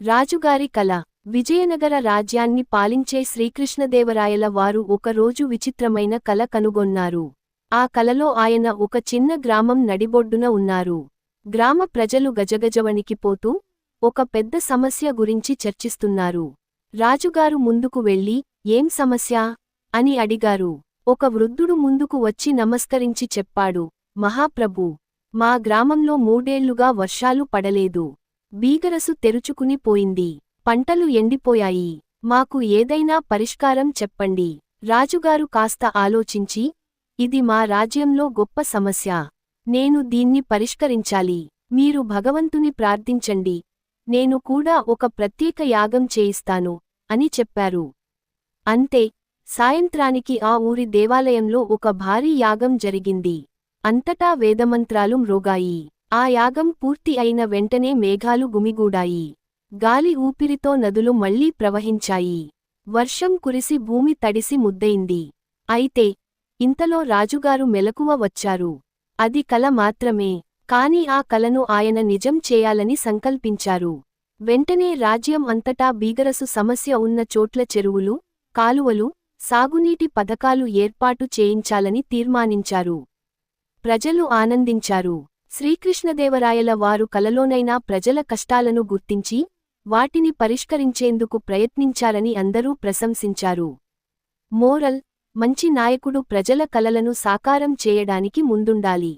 రాజుగారి కల. విజయనగర రాజ్యాన్ని పాలించే శ్రీకృష్ణదేవరాయల వారు ఒకరోజు విచిత్రమైన కల కనుగొన్నారు. ఆ కలలో ఆయన ఒక చిన్న గ్రామం నడిబొడ్డున ఉన్నారు. గ్రామ ప్రజలు గజగజవణికిపోతూ ఒక పెద్ద సమస్య గురించి చర్చిస్తున్నారు. రాజుగారు ముందుకు వెళ్ళి ఏం సమస్య అని అడిగారు. ఒక వృద్ధుడు ముందుకు వచ్చి నమస్కరించి చెప్పాడు మహాప్రభు మా గ్రామంలో మూడేళ్ళుగా వర్షాలు పడలేదు. బీగరసు తెరుచుకుని పోయింది. పంటలు ఎండిపోయాయి. మాకు ఏదైనా పరిష్కారం చెప్పండి. రాజుగారు కాస్త ఆలోచించి ఇది మా రాజ్యంలో గొప్ప సమస్య. నేను దీన్ని పరిష్కరించాలి. మీరు భగవంతుని ప్రార్థించండి. నేను కూడా ఒక ప్రత్యేక యాగం చేయిస్తాను అని చెప్పారు. అంతే. సాయంత్రానికి ఆ ఊరి దేవాలయంలో ఒక భారీ యాగం జరిగింది. అంతటా వేదమంత్రాలు మ్రోగాయి. ఆ యాగం పూర్తి అయిన వెంటనే మేఘాలు గుమిగూడాయి. గాలి ఊపిరితో నదులు మళ్ళీ ప్రవహించాయి. వర్షం కురిసి భూమి తడిసి ముద్దయింది. అయితే ఇంతలో రాజుగారు మెలకువ వచ్చారు. అది కల మాత్రమే కాని ఆ కలను ఆయన నిజం చేయాలని సంకల్పించారు. వెంటనే రాజ్యం అంతటా బీగరసు సమస్య ఉన్న చోట్ల చెరువులు కాలువలు సాగునీటి పథకాలు ఏర్పాటు చేయించాలని తీర్మానించారు. ప్రజలు ఆనందించారు. శ్రీకృష్ణదేవరాయల వారు కలలోనైనా ప్రజల కష్టాలను గుర్తించి వాటిని పరిష్కరించేందుకు ప్రయత్నించారని అందరూ ప్రశంసించారు. మోరల్ మంచి నాయకుడు ప్రజల కలలను సాకారం చేయడానికి ముందుండాలి.